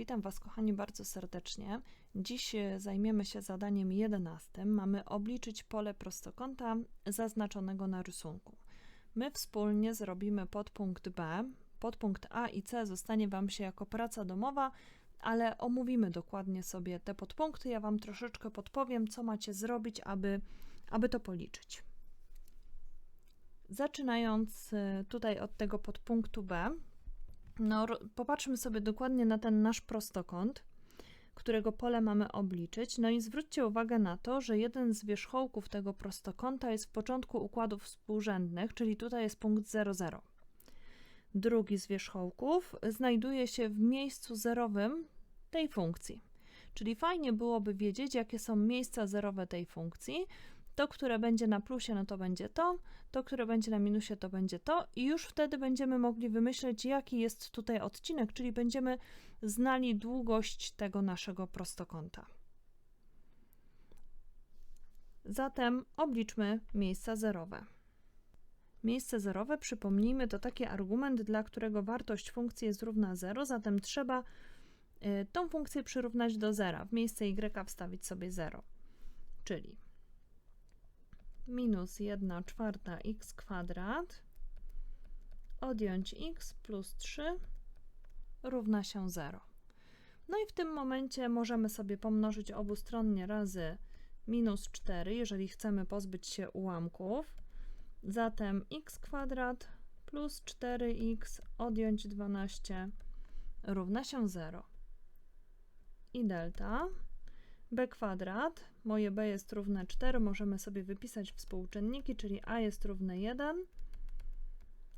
Witam Was, kochani, bardzo serdecznie. Dziś e, zajmiemy się zadaniem 11. Mamy obliczyć pole prostokąta zaznaczonego na rysunku. My wspólnie zrobimy podpunkt B. Podpunkt A i C zostanie Wam się jako praca domowa, ale omówimy dokładnie sobie te podpunkty. Ja Wam troszeczkę podpowiem, co macie zrobić, aby, aby to policzyć. Zaczynając e, tutaj od tego podpunktu B, no, popatrzmy sobie dokładnie na ten nasz prostokąt, którego pole mamy obliczyć. No i zwróćcie uwagę na to, że jeden z wierzchołków tego prostokąta jest w początku układów współrzędnych, czyli tutaj jest punkt 00. Drugi z wierzchołków znajduje się w miejscu zerowym tej funkcji. Czyli fajnie byłoby wiedzieć, jakie są miejsca zerowe tej funkcji, to, które będzie na plusie, no to będzie to, to, które będzie na minusie, to będzie to i już wtedy będziemy mogli wymyśleć, jaki jest tutaj odcinek, czyli będziemy znali długość tego naszego prostokąta. Zatem obliczmy miejsca zerowe. Miejsce zerowe, przypomnijmy, to taki argument, dla którego wartość funkcji jest równa 0, zatem trzeba y, tą funkcję przyrównać do zera. W miejsce y wstawić sobie 0. Czyli minus 1 czwarta x kwadrat odjąć x plus 3 równa się 0. No i w tym momencie możemy sobie pomnożyć obustronnie razy minus 4, jeżeli chcemy pozbyć się ułamków. Zatem x kwadrat plus 4x odjąć 12 równa się 0. I delta b kwadrat, moje b jest równe 4, możemy sobie wypisać współczynniki, czyli a jest równe 1,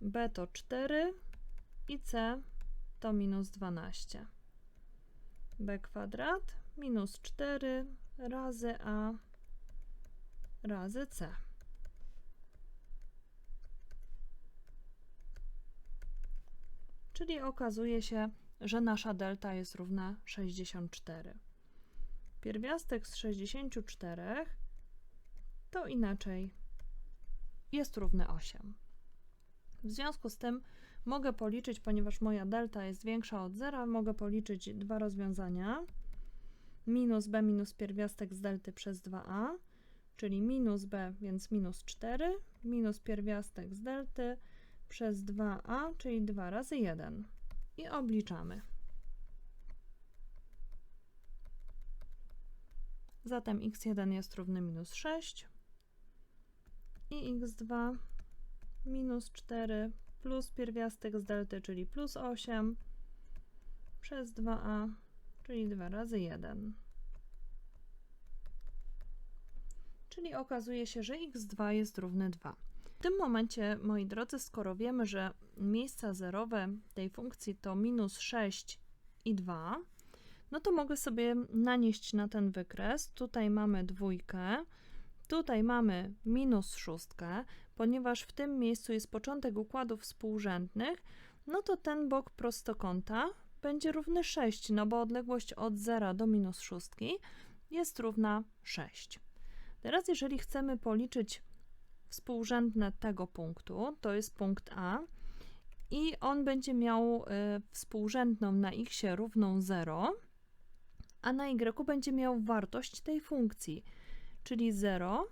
b to 4 i c to minus 12. b kwadrat minus 4 razy a razy c. Czyli okazuje się, że nasza delta jest równa 64. Pierwiastek z 64 to inaczej jest równy 8. W związku z tym mogę policzyć, ponieważ moja delta jest większa od zera, mogę policzyć dwa rozwiązania. Minus b minus pierwiastek z delty przez 2a, czyli minus b, więc minus 4, minus pierwiastek z delty przez 2a, czyli 2 razy 1. I obliczamy. Zatem x1 jest równy minus 6 i x2 minus 4 plus pierwiastek z delty, czyli plus 8 przez 2a, czyli 2 razy 1. Czyli okazuje się, że x2 jest równy 2. W tym momencie, moi drodzy, skoro wiemy, że miejsca zerowe tej funkcji to minus 6 i 2, no to mogę sobie nanieść na ten wykres. Tutaj mamy dwójkę, tutaj mamy minus szóstkę, ponieważ w tym miejscu jest początek układów współrzędnych, no to ten bok prostokąta będzie równy 6, no bo odległość od 0 do minus szóstki jest równa 6. Teraz jeżeli chcemy policzyć współrzędne tego punktu, to jest punkt A, i on będzie miał y, współrzędną na x równą 0, a na y będzie miał wartość tej funkcji, czyli 0,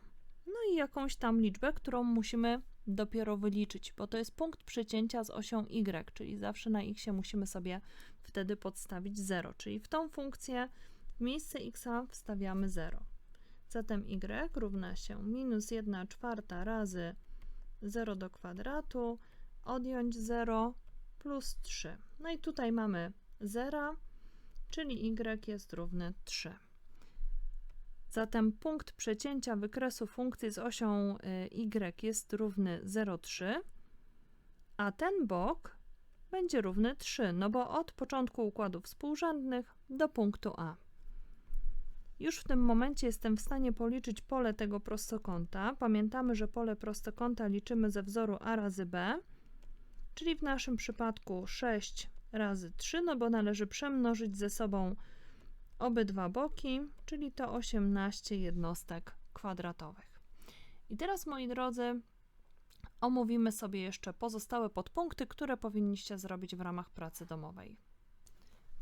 no i jakąś tam liczbę, którą musimy dopiero wyliczyć, bo to jest punkt przecięcia z osią y, czyli zawsze na x musimy sobie wtedy podstawić 0, czyli w tą funkcję w miejsce x wstawiamy 0. Zatem y równa się minus 1 czwarta razy 0 do kwadratu, odjąć 0 plus 3. No i tutaj mamy 0, czyli y jest równy 3. Zatem punkt przecięcia wykresu funkcji z osią y jest równy 0,3, a ten bok będzie równy 3, no bo od początku układów współrzędnych do punktu A. Już w tym momencie jestem w stanie policzyć pole tego prostokąta. Pamiętamy, że pole prostokąta liczymy ze wzoru A razy B, czyli w naszym przypadku 6 razy 3, no bo należy przemnożyć ze sobą obydwa boki, czyli to 18 jednostek kwadratowych. I teraz, moi drodzy, omówimy sobie jeszcze pozostałe podpunkty, które powinniście zrobić w ramach pracy domowej.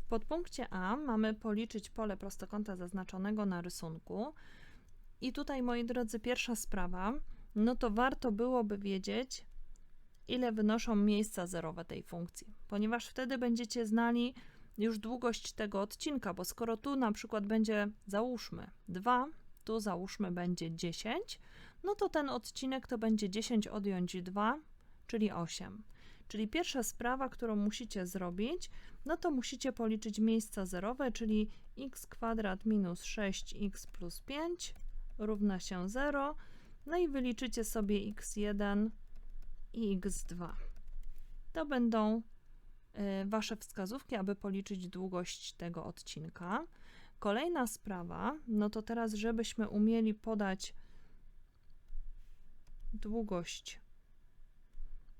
W podpunkcie A mamy policzyć pole prostokąta zaznaczonego na rysunku. I tutaj, moi drodzy, pierwsza sprawa, no to warto byłoby wiedzieć, ile wynoszą miejsca zerowe tej funkcji, ponieważ wtedy będziecie znali już długość tego odcinka, bo skoro tu na przykład będzie, załóżmy 2, tu załóżmy będzie 10, no to ten odcinek to będzie 10 odjąć 2, czyli 8. Czyli pierwsza sprawa, którą musicie zrobić, no to musicie policzyć miejsca zerowe, czyli x kwadrat minus 6x plus 5 równa się 0, no i wyliczycie sobie x1 i x2. To będą y, Wasze wskazówki, aby policzyć długość tego odcinka. Kolejna sprawa, no to teraz, żebyśmy umieli podać długość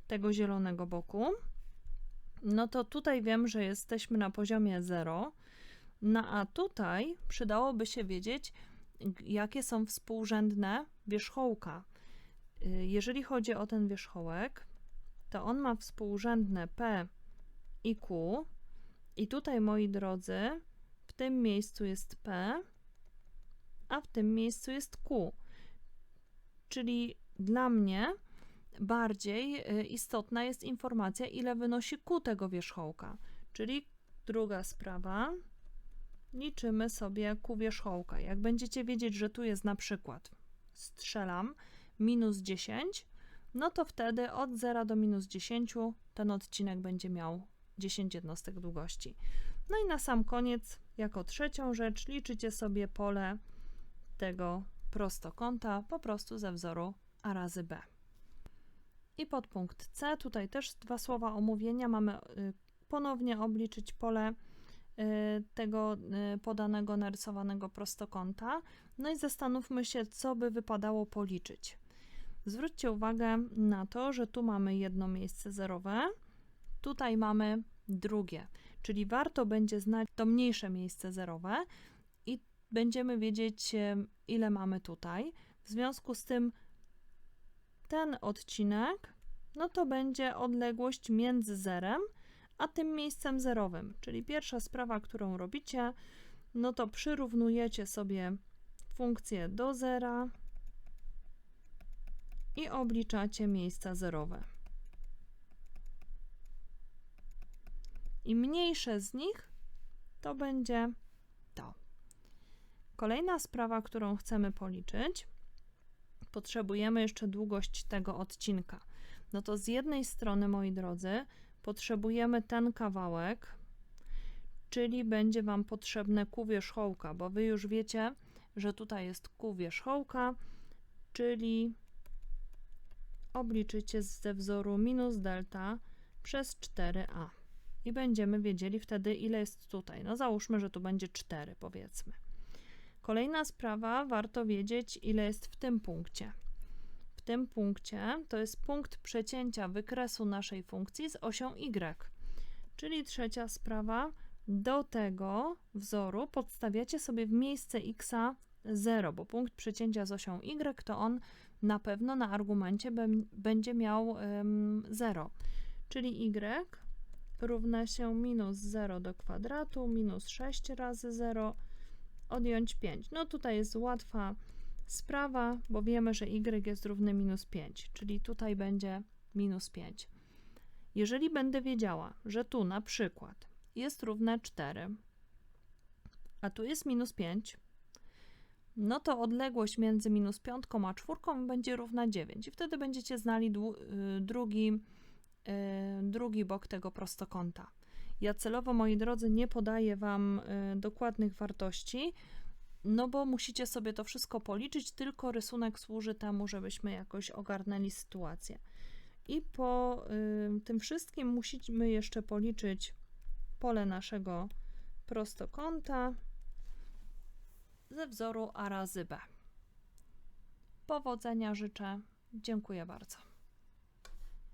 tego zielonego boku, no to tutaj wiem, że jesteśmy na poziomie 0, no a tutaj przydałoby się wiedzieć, jakie są współrzędne wierzchołka. Jeżeli chodzi o ten wierzchołek, to on ma współrzędne P i Q. I tutaj, moi drodzy, w tym miejscu jest P, a w tym miejscu jest Q. Czyli dla mnie bardziej y, istotna jest informacja, ile wynosi Q tego wierzchołka. Czyli druga sprawa, liczymy sobie Q wierzchołka. Jak będziecie wiedzieć, że tu jest na przykład, strzelam, minus 10, no to wtedy od 0 do minus 10 ten odcinek będzie miał 10 jednostek długości. No i na sam koniec, jako trzecią rzecz, liczycie sobie pole tego prostokąta po prostu ze wzoru A razy B. I podpunkt C, tutaj też dwa słowa omówienia. Mamy y, ponownie obliczyć pole y, tego y, podanego, narysowanego prostokąta. No i zastanówmy się, co by wypadało policzyć. Zwróćcie uwagę na to, że tu mamy jedno miejsce zerowe, tutaj mamy drugie, czyli warto będzie znać to mniejsze miejsce zerowe i będziemy wiedzieć, ile mamy tutaj. W związku z tym ten odcinek, no to będzie odległość między zerem a tym miejscem zerowym. Czyli pierwsza sprawa, którą robicie, no to przyrównujecie sobie funkcję do zera i obliczacie miejsca zerowe. I mniejsze z nich to będzie to. Kolejna sprawa, którą chcemy policzyć, potrzebujemy jeszcze długość tego odcinka. No to z jednej strony, moi drodzy, potrzebujemy ten kawałek, czyli będzie Wam potrzebne ku wierzchołka, bo Wy już wiecie, że tutaj jest ku wierzchołka, czyli obliczycie ze wzoru minus delta przez 4a. I będziemy wiedzieli wtedy, ile jest tutaj. No załóżmy, że tu będzie 4, powiedzmy. Kolejna sprawa, warto wiedzieć, ile jest w tym punkcie. W tym punkcie to jest punkt przecięcia wykresu naszej funkcji z osią y. Czyli trzecia sprawa, do tego wzoru podstawiacie sobie w miejsce x 0, bo punkt przecięcia z osią y to on na pewno na argumencie będzie miał 0, czyli y równa się minus 0 do kwadratu, minus 6 razy 0, odjąć 5. No tutaj jest łatwa sprawa, bo wiemy, że y jest równy minus 5, czyli tutaj będzie minus 5. Jeżeli będę wiedziała, że tu na przykład jest równe 4, a tu jest minus 5, no to odległość między minus piątką a czwórką będzie równa 9 i wtedy będziecie znali y, drugi, y, drugi bok tego prostokąta. Ja celowo, moi drodzy, nie podaję Wam y, dokładnych wartości, no bo musicie sobie to wszystko policzyć, tylko rysunek służy temu, żebyśmy jakoś ogarnęli sytuację. I po tym wszystkim musimy jeszcze policzyć pole naszego prostokąta ze wzoru A razy B. Powodzenia życzę. Dziękuję bardzo.